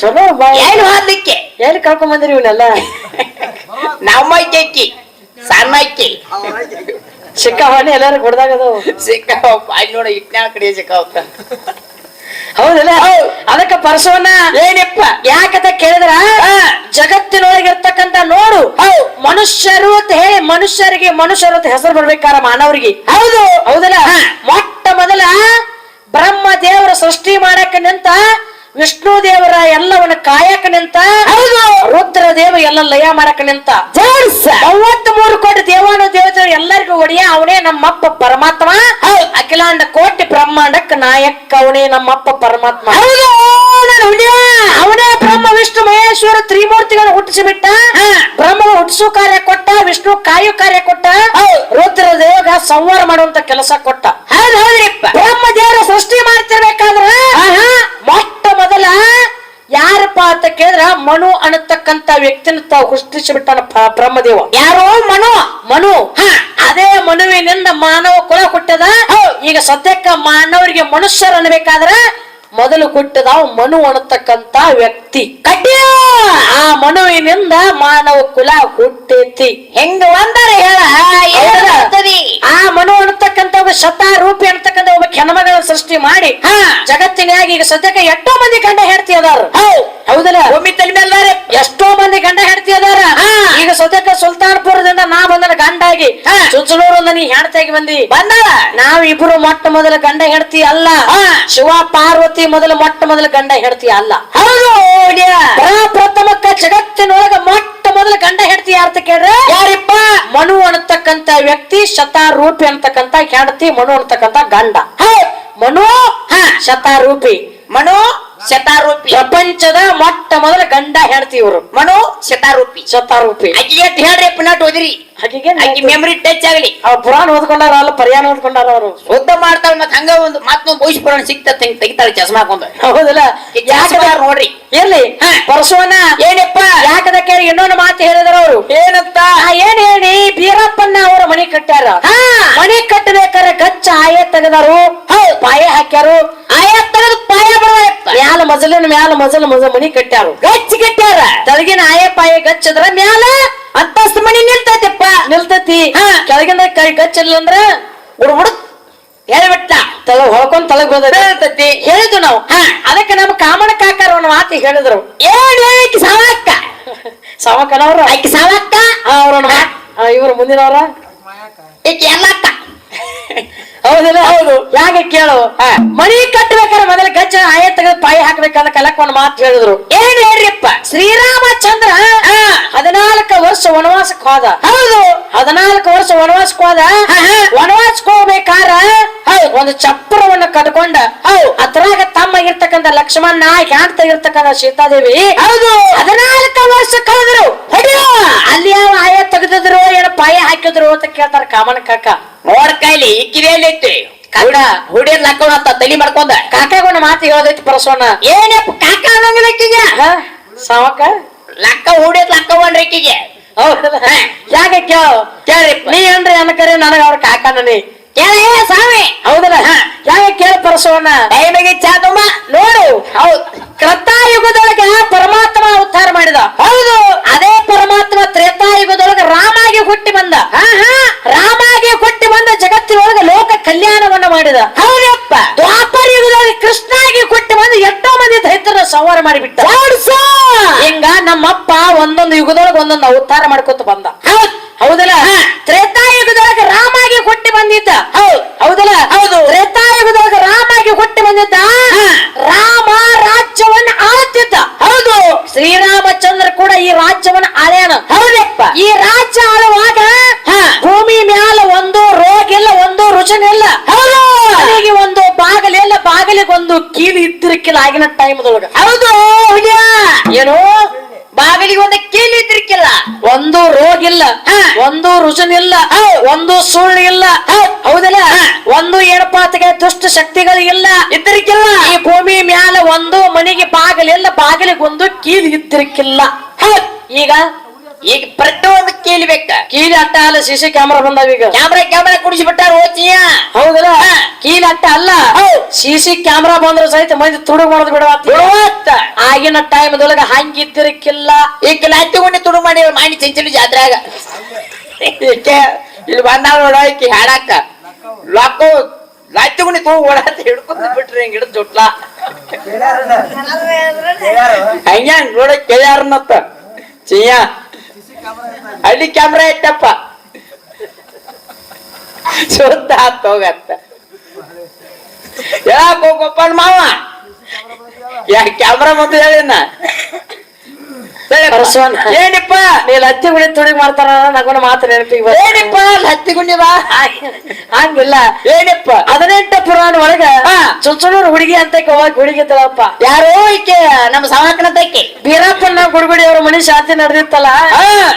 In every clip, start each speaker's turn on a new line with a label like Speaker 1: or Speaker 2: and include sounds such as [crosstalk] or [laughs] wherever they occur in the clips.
Speaker 1: ಚಲೋ ಬಾ.
Speaker 2: ಏನು ಹಾದ್ಲಿಕ್ಕೆ?
Speaker 1: ಎಲ್ಲಿ ಕರ್ಕೊಂಡ್ ಬಂದಿರಿ ಇವನ್ನೆಲ್ಲ?
Speaker 2: ನಮ್ಮ ಅಕ್ಕಿ ಸಣ್ಣ ಅಕ್ಕಿ.
Speaker 1: ಸಿಕ್ಕಾವಣಿ ಎಲ್ಲಾರು ಕೊಡ್ದಾಗ
Speaker 2: ಸಿಕ್ಕಾವ ಅಲ್ಲಿ ನೋಡ ಇಟ್ನ್ಯಾಳ ಕಡೆ ಸಿಕ್ಕಾವ
Speaker 1: ಹೌದಲ್ಲ? ಅದಕ್ಕ ಪರಸವನ್ನ
Speaker 2: ಏನಪ್ಪ?
Speaker 1: ಯಾಕಂತ ಕೇಳಿದ್ರ? ಜಗತ್ತಿನೊಳಗಿರ್ತಕ್ಕಂತ ನೋಡು ಮನುಷ್ಯರು ಅಂತ ಹೇಳಿ ಮನುಷ್ಯರಿಗೆ ಮನುಷ್ಯರು ಅಂತ ಹೆಸರು ಬರ್ಬೇಕಾರ ಮಾನವರಿಗೆ.
Speaker 2: ಹೌದು.
Speaker 1: ಹೌದಲ್ಲ? ಮೊಟ್ಟ ಮೊದಲ ಬ್ರಹ್ಮ ದೇವರ ಸೃಷ್ಟಿ ಮಾಡಕ್ಕೆ ನಿಂತ ವಿಷ್ಣು ದೇವರ ಎಲ್ಲವನ್ನ ಕಾಯಕ ನಿಂತ
Speaker 2: ಹೌದು.
Speaker 1: ರುದ್ರ ದೇವ ಎಲ್ಲ ಲಯ ಮಾಡಕ ನಿಂತ. ಮೂವತ್ತ್ ಮೂರು ಕೋಟಿ ದೇವಾನು ದೇವತೆ ಎಲ್ಲರಿಗೂ ಒಡೆಯ ಅವನೇ ನಮ್ಮಪ್ಪ ಪರಮಾತ್ಮ. ಅಖಿಲಾಂಡ ಕೋಟಿ ಬ್ರಹ್ಮಾಂಡಕ್ಕ ನಾಯಕ ಅವನೇ ನಮ್ಮಪ್ಪ ಪರಮಾತ್ಮ. ಅವನೇ ಬ್ರಹ್ಮ ವಿಷ್ಣು ಮಹೇಶ್ವರ ತ್ರಿಮೂರ್ತಿಗಳನ್ನು ಹುಟ್ಟಿಸಿ ಬಿಟ್ಟ ಬ್ರಹ್ಮ ಹುಟ್ಟಿಸು ಕಾರ್ಯ ಕೊಟ್ಟ ವಿಷ್ಣು ಕಾಯು ಕಾರ್ಯ ಕೊಟ್ಟ. ರುದ್ರ ದೇವಗ ಸಂವಾರ ಮಾಡುವಂತ ಕೆಲಸ ಕೊಟ್ಟ.
Speaker 2: ಹೌದು ಹೌದ್ರಿಪ್ಪ
Speaker 1: ಬ್ರಹ್ಮ ದೇವರ ಸೃಷ್ಟಿ ಮಾಡ್ತಿರ್ಬೇಕಾದ್ರ ಮೊಟ್ಟ ಮೊದಲ ಯಾರಪ್ಪ ಅಂತ ಕೇಳಿದ್ರ ಮನು ಅನ್ನತಕ್ಕಂತ ವ್ಯಕ್ತಿನ ತಾವು ಸೃಷ್ಟಿಸಿ ಬಿಟ್ಟಾನ ಬ್ರಹ್ಮದೇವ.
Speaker 2: ಯಾರೋ ಮನು?
Speaker 1: ಮನು. ಅದೇ ಮನುವಿನಿಂದ ಮಾನವ ಕುಲ ಕೊಟ್ಟದ ಈಗ ಸದ್ಯಕ್ಕ ಮಾನವರಿಗೆ ಮನುಷ್ಯರು ಅನ್ಬೇಕಾದ್ರ ಮೊದಲು ಕೊಟ್ಟದ ಮನು ಅನ್ನತಕ್ಕಂತ ವ್ಯಕ್ತಿ.
Speaker 2: ಕಟ್ಟಿ
Speaker 1: ಆ ಮನುವಿನಿಂದ ಮಾನವ ಕುಲ ಹುಟ್ಟೈತಿ.
Speaker 2: ಹೆಂಗ ಒಂದರ ಹೇಳ?
Speaker 1: ಆ ಮನು ಶತ ರೂಪಿ ಅಂತಕ್ಕಂಥ ಒಬ್ಬ ಹೆಣ್ಮಗಳ ಸೃಷ್ಟಿ ಮಾಡಿ
Speaker 2: ಹಾ.
Speaker 1: ಜಗತ್ತಿನಾಗ ಈಗ ಸದ್ಯಕ್ಕೆ ಎಷ್ಟೋ ಮಂದಿ ಗಂಡ ಹೆಂಡತಿ ಅದಾರ. ಹೌದಲ್ಲ?
Speaker 2: ಭೂಮಿ ತಲೆ ಮೇಲೆ
Speaker 1: ಎಷ್ಟೋ ಮಂದಿ ಗಂಡ ಹೆಂಡತಿ ಅದಾರ. ಈಗ ಸದ್ಯಕ್ಕೆ ಸುಲ್ತಾನ್ಪುರದಿಂದ ನಾ ಬಂದನ ಗಂಡಾಗಿ
Speaker 2: ಹಾ.
Speaker 1: ಚುಂಚನೂರಿಂದ ನೀ ಹೆಂಡತಿಯಾಗಿ ಬಂದಿ.
Speaker 2: ಬಂದಾಳ.
Speaker 1: ನಾವ್ ಇಬ್ರು ಮೊಟ್ಟ ಮೊದಲ ಗಂಡ ಹೆಡ್ತಿ ಅಲ್ಲ. ಶಿವ ಪಾರ್ವತಿ ಮೊದಲ ಮೊಟ್ಟ ಮೊದಲ ಗಂಡ ಹೆಂಡತಿ ಅಲ್ಲ.
Speaker 2: ಹೌದು
Speaker 1: ಪ್ರಪ್ರಥಮಕ್ಕ ಜಗತ್ತಿನೊಳಗ ಮೊಟ್ಟ ಮೊದಲ ಗಂಡ ಹೆಡ್ತಿ ಯಾರ್ತ ಕೇಳ್ರೆ?
Speaker 2: ಯಾರಿಪ್ಪ?
Speaker 1: ಮನು ಅನ್ನತಕ್ಕಂತ ವ್ಯಕ್ತಿ ಶತಾರೂಪಿ ಅಂತಕ್ಕಂತ ಹೆಂಡತಿ ಮನು ಅನ್ನತಕ್ಕಂತ ಗಂಡ. ಮನು
Speaker 2: ಹಾ.
Speaker 1: ಶತಾರೂಪಿ.
Speaker 2: ಮನು ಶತಾರೂಪಿ.
Speaker 1: ಪ್ರಪಂಚದ ಮೊಟ್ಟ ಮೊದಲ ಗಂಡ ಹೆಂಡತಿ ಇವರು.
Speaker 2: ಮನು ಶತಾರೂಪಿ.
Speaker 1: ಶತಾರೂಪಿ.
Speaker 2: ಎಟ್ ಹೇಳ್ರಿ ಪುನಾಟ್ ಓದಿರಿ.
Speaker 1: ಹಾಗೆ
Speaker 2: ಅಕ್ಕಿ ಮೆಮರಿ ಟಚ್ ಆಗಲಿ.
Speaker 1: ಅವ್ರ ಪುರಾಣ ಓದ್ಕೊಂಡಾರ ಅಲ್ಲ ಪರ್ಯಾಣ ಓದ್ಕೊಂಡಾರ ಅವರು.
Speaker 2: ಶುದ್ಧ ಮಾಡ್ತಾಳ ಮತ್ ಹಂಗ ಒಂದು ಮತ್ತೊಂದು ಭವಿಷ್ಯ ಪುರಾಣ ಸಿಕ್ತ ತೆಗಿತಾಳೆ ಚಸ್ಮಾ ಹಾಕೊಂಡ್.
Speaker 1: ಹೌದಲ್ಲ?
Speaker 2: ಯಾಕೆ
Speaker 1: ಯಾಕದ
Speaker 2: ನೋಡ್ರಿ?
Speaker 1: ಇರ್ಲಿ. ಪರಸುವನ
Speaker 2: ಏನಪ್ಪ?
Speaker 1: ಯಾಕದ ಕೇಳಿ ಇನ್ನೊಂದು ಮಾತು ಹೇಳಿದ್ರ ಅವರು?
Speaker 2: ಏನಂತ?
Speaker 1: ಏನ್ ಹೇಳಿ? ಬೀರಪ್ಪನ ಅವರ ಮನೆ ಕಟ್ಟ್ಯಾರ. ಮನೆ ಕಟ್ಟಬೇಕಾದ್ರೆ ಕಟ್ಟಬೇಕಾರೆ ಗಚ್ಚ ಆಯ ತೆಗೆದಾರು. ಪಾಯ ಹಾಕ್ಯಾರು.
Speaker 2: ಆಯಾ ತೆಗೆದು ಪಾಯ ಬರಪ್ಪ
Speaker 1: ಮ್ಯಾಲ ಮಜಲಿನ ಮ್ಯಾಲ ಮಜಲ್ ಮಜ ಮನಿ ಕಟ್ಟ್ಯಾರು.
Speaker 2: ಗಚ್ಚಿ ಕಟ್ಟ್ಯಾರ.
Speaker 1: ತಳಗಿನ ಆಯ ಪಾಯ ಗಚ್ಚದ್ರ ಮ್ಯಾಲ
Speaker 2: ಅಂತಸ್ತ ಮನಿ ನಿಲ್ತೈತಿಪ್ಪ.
Speaker 1: ನಿಲ್ತತಿ.
Speaker 2: ಹಾ.
Speaker 1: ಕೆಳಗಿನ ಕೈ ಗಚ್ಚಲ್ಲ ಅಂದ್ರ
Speaker 2: ಹುಡು ಹೇಳ್ಬಿಟ್ಟ
Speaker 1: ತಳ ಹೊಳ್ಕೊಂಡ್ ಹೋದ
Speaker 2: ಹೇಳ್ತತಿ
Speaker 1: ಹೇಳಿದ್ವು ನಾವು. ಅದಕ್ಕೆ ನಮ್ಮ ಕಾಮಣ ಕಾಕಾರ ಒಂದು ಮಾತು ಹೇಳಿದ್ರು.
Speaker 2: ಏನ್ ಹೇಳಿಕ್ಕೆ ಸಾವಕ್ಕ.
Speaker 1: ಸಾವಕ್ಕನವ್ರು
Speaker 2: ಆಕಿ ಸಾವಕ್ಕ.
Speaker 1: ಅವ್ರನ್ನ ಇವ್ರು ಮುಂದಿನವ್ರ?
Speaker 2: ಈಕೆ ಎಲ್ಲಕ್ಕ.
Speaker 1: ಹೌದಿಲ್ಲ? ಹೌದು. ಯಾಕೆ ಕೇಳು? ಮನಿ ಕಟ್ಟಬೇಕಾದ್ರೆ ಮೊದಲ ಗಜ್ಜ ಆಯ ತೆಗೆದು ಪಾಯಿ ಹಾಕ್ಬೇಕಂತ ಕಲಕ್ ಒಂದು ಮಾತು ಹೇಳಿದ್ರು.
Speaker 2: ಏನ್ ಹೇಳ್ರಿಪ್ಪ
Speaker 1: ಶ್ರೀರಾಮಚಂದ್ರ ಹದಿನಾಲ್ಕು ವರ್ಷ ವನವಾಸಕ್ಕೆ ಹೋದ.
Speaker 2: ಹೌದು.
Speaker 1: ಹದಿನಾಲ್ಕು ವರ್ಷ ವನವಾಸಕ್ಕೆ ಹೋದ. ವನವಾಸಕ್ಕೆ ಹೋಗ್ಬೇಕಾರ ಒಂದು ಚಪ್ರವನ್ನ ಕಟ್ಕೊಂಡ ಅದ್ರಾಗ ತಮ್ಮ ಲಕ್ಷ್ಮಣ ಲಕ್ಷ್ಮಣ ಹ್ಯಾಂಡ್ ಇರ್ತಕ್ಕಂಥ ಸೀತಾದೇವಿ
Speaker 2: ಹೌದು.
Speaker 1: ಹದಿನಾಲ್ಕು ವರ್ಷ ಕಳೆದ್ರು. ಅಲ್ಲಿ ಯಾವ ಆಯ ತೆಗೆದಿದ್ರು ಏನ ಪಾಯ ಹಾಕಿದ್ರು ಅಂತ ಕೇಳ್ತಾರ ಕಾಮನ ಕಾಕ.
Speaker 2: ನೋಡ್ ಕೈಲಿ ಕಿರಿಯಲ್ಲಿ ಐತಿ. ಕನ್ನಡ ಹುಡಿಯರ್ ಹಾಕೊಂಡ್ ಅಂತ ತಲಿ ಮಾಡ್ಕೊಂಡ.
Speaker 1: ಕಾಕಾಗೊಂದು ಮಾತು ಹೇಳೋದೈತಿ ಪರಸೋಣ.
Speaker 2: ಏನಪ್ಪ ಕಾಕ ಅನ್ನಂಗಿಲ್ಲ
Speaker 1: ಸಾವಕ
Speaker 2: ಲಕ್ಕ ಹುಡಿಯರ್ ಲಕ್ಕ ಒಂಡ್ರಿ ಆಕಿಗೆ
Speaker 1: ಹೌದಲ್ಲ. ಯಾಕೆ ಕೇಳ?
Speaker 2: ಕೇಳ್ರಿ.
Speaker 1: ನೀ ಏನ್ರಿ ಅನ್ಕರಿ ನನಗ ಅವ್ರ ಕಾಕ ನೀ
Speaker 2: ಕೇಳ ಸ್ವಾಮಿ?
Speaker 1: ಹೌದಲ್ಲ. ಯಾಕೆ ಕೇಳ ಪರಸೋಣ?
Speaker 2: ಟೈಮಿಗೆ ಚಾ ತುಂಬ.
Speaker 1: ನೋಡು.
Speaker 2: ಹೌದು.
Speaker 1: ಕೃತಾಯುಗದೊಳಗೆ ಪರಮಾತ್ಮ ಅವತಾರ ಮಾಡಿದ. ಹೌದು. ಅದೇ ಪರಮಾತ್ಮ ತ್ರೇತಾಯುಗದೊಳಗೆ ರಾಮಾಗಿ ಹುಟ್ಟಿ ಬಂದ. ರಾಮಾಗಿ ಹುಟ್ಟಿ ಬಂದ ಜಗತ್ತಿನೊಳಗೆ ಲೋಕ ಕಲ್ಯಾಣವನ್ನ ಮಾಡಿದ. ಹೌದಪ್ಪ. ದ್ವಾಪರ ಯುಗದೊಳಗೆ ಕೃಷ್ಣಾಗಿ ಹುಟ್ಟಿ ಬಂದು ಎಷ್ಟೋ ಮಂದಿ ದೈತ್ಯರ ಸಂಹಾರ ಮಾಡಿಬಿಟ್ಟ. ಹಿಂಗ? ನಮ್ಮಪ್ಪ ಒಂದೊಂದು ಯುಗದೊಳಗೆ ಒಂದೊಂದು ಅವತಾರ ಮಾಡ್ಕೊತ ಬಂದ ಹೌದ್ ಹೌದಲ್ಲ ತ್ರೇತಾಯುಗದೊಳಗೆ ರಾಮಾಗಿ ಹುಟ್ಟಿ ಬಂದಿದ್ದ ಹೌದ್ ಹೌದಲ್ಲ? ಹೌದು. ತ್ರೇತಾಯುಗದೊಳಗೆ ರಾಮಾಗಿ ಹುಟ್ಟಿ ಬಂದಿದ್ದ ರಾಮ ರಾಜ್ಯವನ್ನ ಆಳ್ತಿದ್ದ ಹೌದು. ಶ್ರೀರಾಮಚಂದ್ರ ಕೂಡ ಈ ರಾಜ್ಯವನ್ನ ಆಳ್ಯಾನ. ಹೌದಪ್ಪ. ಈ ರಾಜ್ಯ ಆಳುವಾಗ ಭೂಮಿ ಮ್ಯಾಲ ಒಂದು ರೋಗ ಇಲ್ಲ ಒಂದು ರುಚನ ಇಲ್ಲ. ಹೌದು. ಅಲ್ಲಿಗೆ ಒಂದು ಬಾಗಲಿಲ್ಲ ಬಾಗಿಲಿಗೊಂದು ಕೀಲು ಇದ್ದಿರಕ್ಕಿಲ್ಲ ಆಗಿನ ಟೈಮ್ದೊಳಗ
Speaker 2: ಹೌದು
Speaker 1: ಏನು?
Speaker 2: ಬಾಗಿಲಿಗೆ ಒಂದು ಕೀಲಿ ಇದ್ರಿಕ್ಕಿಲ್ಲ.
Speaker 1: ಒಂದು ರೋಗ ಇಲ್ಲ ಒಂದು ರುಜನ್ ಇಲ್ಲ ಒಂದು ಸುಳ್ಳು ಇಲ್ಲ. ಹೌದಲ್ಲ? ಒಂದು ಏನಪಾತಿಗೆ ದುಷ್ಟ ಶಕ್ತಿಗಳು ಇಲ್ಲ. ಇದ್ರಿಕ್ಕಿಲ್ಲ. ಈ ಭೂಮಿ ಮ್ಯಾಲ ಒಂದು ಮನೆಗೆ ಬಾಗಿಲಿಲ್ಲ ಬಾಗಿಲಿಗೆ ಒಂದು ಕೀಲಿ ಇದ್ದಿರಕ್ಕಿಲ್ಲ ಹೌದ್. ಈಗ
Speaker 2: ಈಗ ಪ್ರತಿಯೊಂದು ಕೀಲಿ ಬೇಕ
Speaker 1: ಕೀಲಿ ಅಟ್ಟ ಅಲ್ಲ ಸಿಸಿ ಸಿ ಕ್ಯಾಮ್ರಾ ಬಂದಾವ ಈಗ.
Speaker 2: ಕ್ಯಾಮ್ರಾ ಕ್ಯಾಮ್ರಾ ಕುಡಿಸಿ ಬಿಟ್ಟಾರ ಓಚಿಯ
Speaker 1: ಹೌದಲ್ಲ? ಕೀಲಿ ಅಟ್ಟ ಅಲ್ಲ. ಸಿಸಿ ಸಿ ಕ್ಯಾಮ್ರಾ ಬಂದ್ರೆ ಸಹಿತ ಮಂದಿ ತುಡುಗ ಮಾಡೋದು ಬಿಡವಾತ ಆಗಿನ ಟೈಮ್ದೊಳಗ ಹಂಗಿದ್ದಿರಕ್ಕಿಲ್ಲ.
Speaker 2: ಈಗ ಲತ್ತಿ ತುಡುಗ ತುಡು ಮಾಡಿ ಮಾಡಿ ಚಿಂಚಿನ ಜಾತ್ರೆಯಾಗ. ಈಕೆ ಇಲ್ಲಿ ಬಂದಾವ ನೋಡ ಈಕಿ ಹಾಡಾಕ. ಲಾಕು ಲಾತಿಗುಣಿ ಗುಂಡಿ ತೂ ಓಡಾತ ಹಿಡ್ಕೊಂಡ್ ಬಿಟ್ರಿ ಹಿಂಗ್ ಹಿಡಿದ್ ಜುಟ್ಲ? ಹಂಗ ನೋಡ ಕೇಳ್ಯಾರನತ್ತ. ಚಿಯ್ಯ ಹಳ್ಳಿ ಕ್ಯಾಮ್ರಾ ಇಟ್ಟಪ್ಪ. ಶುದ್ಧ ಆತ್ ಹೋಗತ್ತ ಯಾಕ ಗೋಪಾಲ್ ಮಾವ. ಯಾ ಕ್ಯಾಮ್ರಾ ಮತ್ತೆ ಹೇಳಿನ. ಏನಿಪ್ಪ
Speaker 1: ನೀ ಲತ್ತಿ ಗುಡಿ ತುಡಿ ಮಾಡ್ತಾರ ನಗೊಂಡ ಮಾತು ನೆನಪಿಗೆ ಬಂತು.
Speaker 2: ಲತ್ತಿ ಹತ್ತಿ ಬಾ
Speaker 1: ಹಂಗಿಲ್ಲ.
Speaker 2: ಏನಿಪ್ಪ
Speaker 1: ಹದಿನೆಂಟ ಪುರಾಣ ಒಳಗ. ಚುಚ್ಚನೂರು ಹುಡುಗಿ ಅಂತ ಹೋಗಿ ತಳಪ್ಪ.
Speaker 2: ಯಾರೋ ಈಕೆ ನಮ್ಮ ಸಮಾಕನ ತಕ್ಕಿ
Speaker 1: ಬೀರಪ್ಪನ ಗುಡುಗುಡಿ ಅವ್ರ ಮನಿ ಶಾಂತಿ ನಡೆದಿತ್ತಲ್ಲ?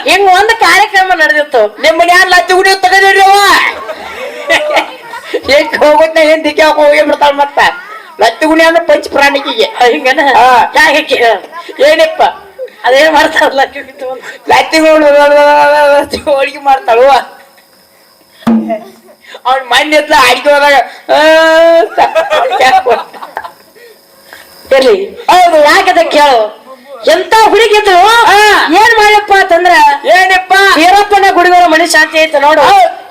Speaker 1: ಹಿಂಗ್ ಒಂದ್ ಕಾರ್ಯಕ್ರಮ ನಡೆದಿತ್ತು.
Speaker 2: ನಿಮ್ಮ ಯಾರು ಲತ್ತಿ ಗುಡಿ ತಗದಿಡ್ರವ [laughs] ಏನ್ ಹೋಗುತ್ತೆ ಏನ್ ದಿಕ್ಕ ಹೋಗಿ ಬಿಡ್ತಾಳ ಮತ್ತೆ? ಲತ್ತಿ ಗುಣಿ ಅಂದ್ರೆ ಪಂಚ ಪ್ರಾಣಿಕಿಗೆ.
Speaker 1: ಹಿಂಗನ? ಏನಪ್ಪ
Speaker 2: ಏನಿಪ್ಪ
Speaker 1: ಅದೇನ್ ಮಾಡ್ತಾರಲ್ಲ ಕಿವಿತು ಅಂತ.
Speaker 2: ಲತ್ತಿ ಹೋಳಿಗೆ ಮಾಡ್ತಾಳು ಅವ್ನ ಮಣ್ಣು ಎತ್ತ ಅಡಿಗೆ ಹೋದಾಗ.
Speaker 1: ಇರ್ಲಿ ಹೌದು ಯಾಕದ ಕೇಳು ಎಂತ ಹುಡುಗಿದ್ರು. ಏನ್ ಮಾಡ್ಯಪ್ಪ ಅಂತಂದ್ರ
Speaker 2: ಏನಪ್ಪ
Speaker 1: ಬೀರಪ್ಪನ ಗುಡಿಗಳ ಮನಿ ಶಾಂತಿ ಐತೆ ನೋಡು.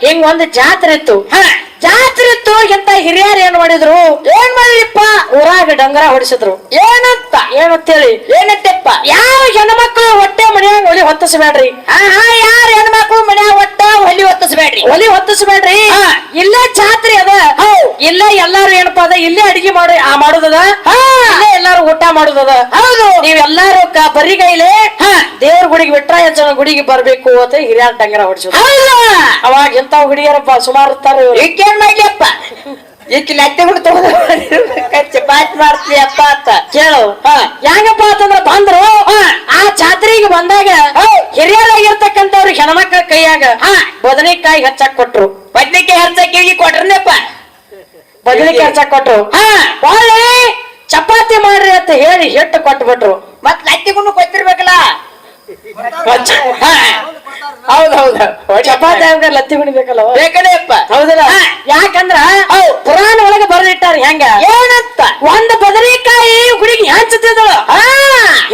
Speaker 1: ಹಿಂಗ್ ಒಂದು ಜಾತ್ರೆ ಇತ್ತು
Speaker 2: ಹಾ.
Speaker 1: ಜಾತ್ರೆ ಎಂತ ಹಿರಿಯರು ಏನ್ ಮಾಡಿದ್ರು?
Speaker 2: ಏನ್ ಮಾಡ್ಲಿಪ್ಪ
Speaker 1: ಊರಾಗ ಡಂಗರ ಹೊಡಿಸಿದ್ರು.
Speaker 2: ಏನಂತ?
Speaker 1: ಹೇಳಿ
Speaker 2: ಏನಂತೆಪ್ಪ?
Speaker 1: ಯಾವ ಹೆಣ್ಮಕ್ಳು ಹೊಟ್ಟೆ ಮನ್ಯಾಗ ಒಲಿ ಹೊತ್ತಿಸಬೇಡ್ರಿ.
Speaker 2: ಯಾರ ಹೆಣ್ಮಕ್ಳು ಮನ್ಯಾಗ ಒಟ್ಟ ಹೊಲಿ ಹೊತ್ತಿಸಬೇಡ್ರಿ?
Speaker 1: ಒಲಿ ಹೊತ್ತಿಸಬೇಡ್ರಿ. ಇಲ್ಲೇ ಜಾತ್ರೆ ಅದ. ಇಲ್ಲೇ ಎಲ್ಲಾರು ಏನಪ್ಪಾ ಅದ? ಇಲ್ಲೇ ಅಡಿಗೆ ಮಾಡಿ ಆ ಮಾಡುದದ?
Speaker 2: ಹಾ.
Speaker 1: ಊಟ ಮಾಡುದದ?
Speaker 2: ಹೌದು.
Speaker 1: ನೀವೆಲ್ಲಾರು ಬರ್ರಿ ಬರಿಗೈಲೆ
Speaker 2: ಹಾ.
Speaker 1: ದೇವ್ರ ಗುಡಿಗೆ ಬಿಟ್ರ ಜನ ಗುಡಿಗೆ ಬರ್ಬೇಕು ಅಂತ ಹಿರಿಯರ್ ಡಂಗರ ಹೊಡಿಸಿದ್ರು ಅವಾಗ ಎಂತ ಹುಡುಗಿಯರಪ್ಪ ಸುಮಾರು ಇರ್ತಾರ.
Speaker 2: ಈಕೇನ್ ಮಾಡ್ಲಿಯಪ್ಪ ಈಕಿ ಲತ್ತಿ ತಗೊಂಡು ಚಪಾತಿ ಮಾಡ್ತೀಯಪ್ಪ ಅಂತ.
Speaker 1: ಕೇಳು. ಹೆಂಗಪ್ಪ ಅಂತಂದ್ರ ಬಂದ್ರು. ಆ ಜಾತ್ರೆಗೆ ಬಂದಾಗ
Speaker 2: ಹಿರಿಯರಾಗಿರ್ತಕ್ಕಂಥವ್ರಿಗೆ
Speaker 1: ಹಿರಿಯರಾಗಿರ್ತಕ್ಕಂಥವ್ರು ಹೆಣ್ಮಕ್ಳ ಕೈಯಾಗ. ಬದನೆಕಾಯಿ ಹಚ್ಚಾಕ್ ಕೊಟ್ರು.
Speaker 2: ಬದನೆಕಾಯಿ ಹೆಚ್ಚಾಕಿ ಕೊಟ್ರನಪ್ಪ?
Speaker 1: ಬದನೆಕಾಯಿ ಹಚ್ಚಾಕ್ ಕೊಟ್ರು.
Speaker 2: ಹಾ.
Speaker 1: ಒಳ್ಳೆ ಚಪಾತಿ ಮಾಡ್ರಿ ಅಂತ ಹೇಳಿ ಹಿಟ್ಟು ಕೊಟ್ಬಿಟ್ರು.
Speaker 2: ಮತ್ ಲತ್ತಿಗುಂಡು ಗೊತ್ತಿರ್ಬೇಕಲ್ಲ ಹೌದ್ ಹೌದ್
Speaker 1: ಚಪಾತಿ ಹಂಗ ಲತ್ತಿ ಬಿಡ್ಬೇಕಲ್ಲ
Speaker 2: ಬೇಕಡೆಯಪ್ಪ
Speaker 1: ಹೌದಲ್ಲ. ಯಾಕಂದ್ರ. ಪುರಾಣ ಒಳಗೆ ಬರ್ದಿಟ್ಟಾರ ಹೆಂಗ?
Speaker 2: ಏನಂತ?
Speaker 1: ಒಂದ್ ಬದರಿಕಾಯಿ ಹುಡುಗಿ ಹಂಚುತ್ತಿದ್ದಳು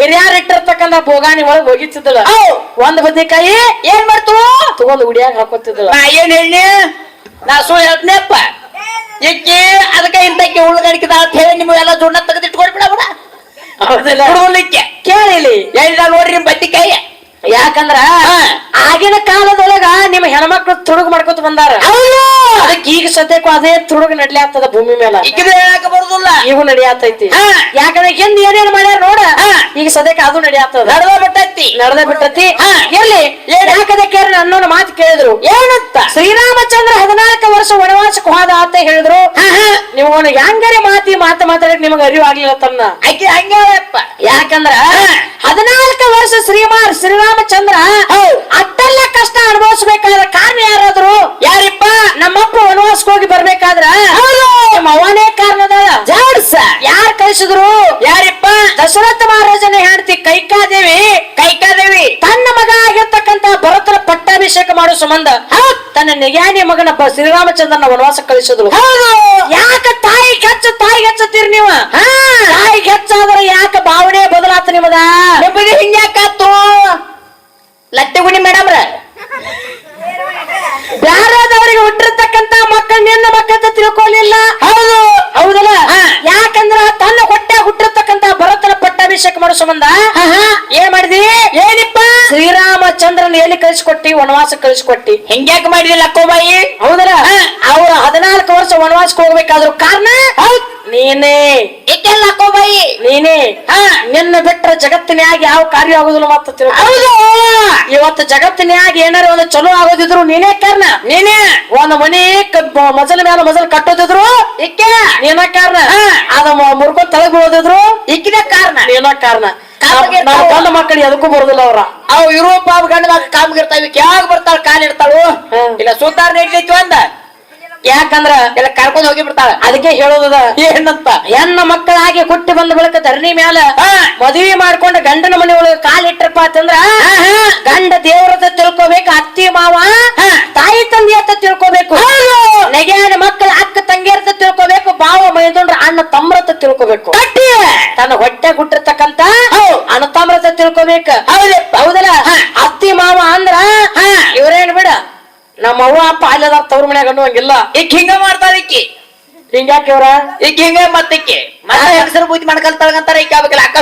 Speaker 1: ಹಿರಿಯಾರ್ ಇಟ್ಟಿರ್ತಕ್ಕಂಥ ಬೋಗಾನಿ ಒಳಗ್ ಹೋಗಿತ್ತಿದ್ದಳು. ಒಂದ್ ಬದನೆಕಾಯಿ
Speaker 2: ಏನ್ ಮಾಡ್ತು?
Speaker 1: ತಗೊಂಡ್ ಉಡಿಯಾಗ ಹಾಕೋತಿದ್ದಳು
Speaker 2: ನಾ ಏನ್ ಹೇಳಿ ನಾ ಸುಳ್ಳು ಹೇಳ್ತೇನಪ್ಪ ಇಕ್ಕಿ ಅದಕ್ಕೆ ಉಳ್ಗಡಿಕೆ ಅಂತ ಹೇಳಿ ನಿಮ್ಗೆಲ್ಲ ಜೋಡ್ನ ತೆಗೆದಿಟ್ಕೊಡ್ ಬಿಡ ಬಿಡ ಹುಡುಗಲಿಕ್ಕೆ
Speaker 1: ಕೇಳಿಲಿ.
Speaker 2: ಹೇಳಿದ ನೋಡ್ರಿ ನಿಮ್ ಬದ್ನಿಕಾಯಿ
Speaker 1: ಯಾಕಂದ್ರ ಆಗಿನ ಕಾಲದೊಳಗ ನಿಮ್ಮ ಹೆಣ್ಮಕ್ಳು ತುಡುಗು ಮಾಡ್ಕೊತ ಬಂದಾರ. ಅದಕ್ಕೆ ಈಗ ಸದ್ಯಕ್ಕೂ ಅದೇ ತುಡುಗು ನಡ್ಲಿ ಆಗ್ತದ ಭೂಮಿ ಮೇಲೆ.
Speaker 2: ಈಗ ಹೇಳಕ ಬರುದಿಲ್ಲ?
Speaker 1: ಈಗೂ ನಡಿಯಾತೈತಿ. ಯಾಕಂದ್ರೆ ಹಿಂದ್ ಏನೇನ್ ಮಾಡ್ಯಾರ ನೋಡ. ಈಗ ಸದ್ಯಕ್ಕೆ ಅದು ನಡಿಯಾತದ.
Speaker 2: ನಡ್ದ ಬಿಟ್ಟೈತಿ
Speaker 1: ನಡೆದ ಬಿಟ್ಟತಿ. ಎಲ್ಲಿ
Speaker 2: ಏನ್?
Speaker 1: ಅನ್ನೋ ಮಾತು ಕೇಳಿದ್ರು.
Speaker 2: ಏನಂತ?
Speaker 1: ಶ್ರೀರಾಮಚಂದ್ರ ಹದಿನಾಲ್ಕು ವರ್ಷ ವನವಾಸಕ್ಕೆ ಹೋದ ಅಂತ ಹೇಳಿದ್ರು. ನಿಮ್ಗೊಂದು ಹೆಂಗಾರೆ ಮಾತಿ ಮಾತು ಮಾತಾಡಕ್ ನಿಮಗ ಅರಿವು ಆಗ್ಲಿಲ್ಲ ತನ್ನ.
Speaker 2: ಆಕಿ
Speaker 1: ಯಾಕಂದ್ರ? ಹದಿನಾಲ್ಕು ವರ್ಷ ಶ್ರೀಮಾರ್ ಶ್ರೀರಾಮಚಂದ್ರ ಅಟ್ಟೆಲ್ಲ ಕಷ್ಟ ಅನುಭವಿಸ್ಬೇಕಾದ ಕಾರಣ ಯಾರಾದ್ರು
Speaker 2: ಯಾರಿಪ್ಪ
Speaker 1: ನಮ್ಮಪ್ಪ ವನವಾಸಕ್ಕೆ ಹೋಗಿ ಬರ್ಬೇಕಾದ್ರ ನಮ್ಮ ಅವನೇ ಕಾರಣದ
Speaker 2: ಜಾಡ್ಸ
Speaker 1: ಯಾರ್ ಕಳಿಸಿದ್ರು
Speaker 2: ಯಾರಿಪ್ಪ
Speaker 1: ದಶರಥ ಮಹಾರಾಜನ ಹೆಂಡತಿ ಕೈಕಾದೇವಿ
Speaker 2: ಕೈಕಾದೇವಿ
Speaker 1: ತನ್ನ ಮಗ ಆಗಿರ್ತಕ್ಕಂತ ಭರತನ ಪಟ್ಟಾಭಿಷೇಕ ಮಾಡೋ ಸಂಬಂಧ? ತನ್ನ ನಿಗ್ಯಾನಿ ಮಗನ ಶ್ರೀರಾಮಚಂದ್ರನ ವನವಾಸ ಕಳಿಸಿದ್ರು ಯಾಕ ತಾಯಿ ಕೆಚ್ಚ ತಾಯಿ ಕೆಚ್ಚತ್ತೀರಿ ನೀವು? ತಾಯಿ ಕೆಚ್ಚಾದ್ರೆ ಯಾಕ ಭಾವನೆ ಬದಲಾತ ನಿಮ್ಮದ?
Speaker 2: ನಿಮಗೆ ಹಿಂಗ್ಯಾಕಾತು ಲಟ್ಟೆಗುಣಿ ಮೇಡಮ್ರ.
Speaker 1: ಬ್ಯಾರದವರಿಗೆ ಹುಟ್ಟಿರ್ತಕ್ಕಂತ ಮಕ್ಕಳ ನಿನ್ನ ಮಕ್ಕಳ ತಿಳ್ಕೊಳ್ಳಿಲ್ಲ
Speaker 2: ಹೌದು.
Speaker 1: ಹೌದಲ್ಲ. ಯಾಕಂದ್ರ ತನ್ನ ಹೊಟ್ಟೆ ಹುಟ್ಟಿರ್ತಕ್ಕಂತ ಭರತನ ಪಟ್ಟಾಭಿಷೇಕ ಮಾಡೋ ಸಂಬಂಧ? ಶ್ರೀರಾಮಚಂದ್ರನ ಎಲ್ಲಿ ಕಳಿಸ್ಕೊಟ್ಟಿ? ವನವಾಸ ಕಳಿಸ್ಕೊಟ್ಟಿ?
Speaker 2: ಹೆಂಗ್ಯಾಕೆ ಮಾಡಿದಿಲ್ಲ ಅಕ್ಕೋಬಾಯಿ?
Speaker 1: ಹೌದಲ್ಲ. ಅವ್ರ ಹದಿನಾಲ್ಕು ವರ್ಷ ವನವಾಸಕ್ಕೆ ಹೋಗ್ಬೇಕಾದ್ರು ಕಾರಣ? ನೀನೇ.
Speaker 2: ಇಟ್ಟೆಲ್ಲ ಅಕ್ಕೋಬಾಯಿ.
Speaker 1: ನೀನೇ.
Speaker 2: ಹಾ.
Speaker 1: ನಿನ್ನ ಬಿಟ್ರ ಜಗತ್ತಿನ್ಯಾಗ ಯಾವ ಕಾರ್ಯ ಆಗುದಿಲ್ಲ ಮತ್ತೆ.
Speaker 2: ಹೌದು.
Speaker 1: ಇವತ್ತು ಜಗತ್ತಿನ್ಯಾಗ ಏನಾರ ಒಂದು ಚಲೋ ಆಗೋದಿದ್ರು ನೀನೇ ಕಾರಣ.
Speaker 2: ನೀನೇ.
Speaker 1: ಒಂದ್ ಮನೆ ಮಜಲ್ ಮೇಲೆ ಮಜಲ್ ಕಟ್ಟೋದಿದ್ರು
Speaker 2: ಇಕ್ಕೆ
Speaker 1: ನೀನ ಕಾರಣ. ಅದ ಮ- ಮುರ್ಕೊಂಡ್ ತಳಗ್ ಹೋದಿದ್ರು
Speaker 2: ಇಕ್ಕಿದ ಕಾರಣ.
Speaker 1: ನೀನ ಕಾರಣ. ನಾವು. ಗಂಡ ಮಕ್ಕಳು ಎದಕ್ಕೂ ಬರುದಿಲ್ಲ ಅವ್ರ.
Speaker 2: ಅವು ಯುರೋಪ್ ಗಂಡ ಮಕ್ಕಳು ಕಾಮ್ಗಿರ್ತಾವ ಯಾವಾಗ ಬರ್ತಾಳ ಕಾಲ್ ಇಡ್ತಾಳು. ಇಲ್ಲ ಸುತ್ತಾರ ನಡೀತೈತಿ ಅಂದ
Speaker 1: ಯಾಕಂದ್ರ
Speaker 2: ಎಲ್ಲ ಕರ್ಕೊಂಡ್ ಹೋಗಿ ಬಿಡ್ತಾಳ.
Speaker 1: ಅದಕ್ಕೆ ಹೇಳೋದದ
Speaker 2: ಏನಂತ?
Speaker 1: ಹೆಣ್ಣ ಮಕ್ಕಳಾಗಿ ಹುಟ್ಟಿ ಬಂದ ಬಳಿಕ ಧರಣಿ ಮ್ಯಾಲ. ಮದುವೆ ಮಾಡ್ಕೊಂಡ ಗಂಡನ ಮನೆ ಒಳಗ ಕಾಲ್ ಇಟ್ರಪ್ಪ ಅಂತಂದ್ರ ಗಂಡ ದೇವ್ರದ ತಿಳ್ಕೊಬೇಕು ಅತ್ತಿ ಮಾವ ತಾಯಿ ತಂದೆ ಅಂತ ತಿಳ್ಕೊಬೇಕು ನೆಗೆಯಾನ ಮಕ್ಕಳ ಅಕ್ಕ ತಂಗಿಯರ್ತ ತಿಳ್ಕೊಬೇಕು ಬಾವ ಮೈದೊಂಡ್ರ ಅಣ್ಣ ತಮ್ಮರತ ತಿಳ್ಕೊಬೇಕು. ತನ್ನ ಹೊಟ್ಟೆ ತಿಳ್ಕೊಬೇಕ.
Speaker 2: ಹೌದಪ್ಪ
Speaker 1: ಹೌದಲ್ಲ? ಅತ್ತಿ ಮಾವ ಅಂದ್ರ
Speaker 2: ಹಾ.
Speaker 1: ಇವ್ರೇನ್ ಬಿಡ. ನಮ್ಮ ಅವ್ವ ಅಪ್ಪ ಅಲ್ಲದ ತವ್ರ ಮನ್ಯಾಗ ಅನ್ನುವಂಗಿಲ್ಲ.
Speaker 2: ಈಗ ಹಿಂಗ ಮಾಡ್ತಾಳ ಇಕ್ಕಿ
Speaker 1: ಹಿಂಗ್ಯಾಕೆ ಇವ್ರ?
Speaker 2: ಈಗ ಹಿಂಗ ಮತ್ತಿಕ್ಕಿ ಮತ್ತೆ ಹೆಸರು ಬೂದಿ ಮಾಡ್ಕಲ್ತಾಳಂತಾರ ಈಗ ಅಕ್ಕ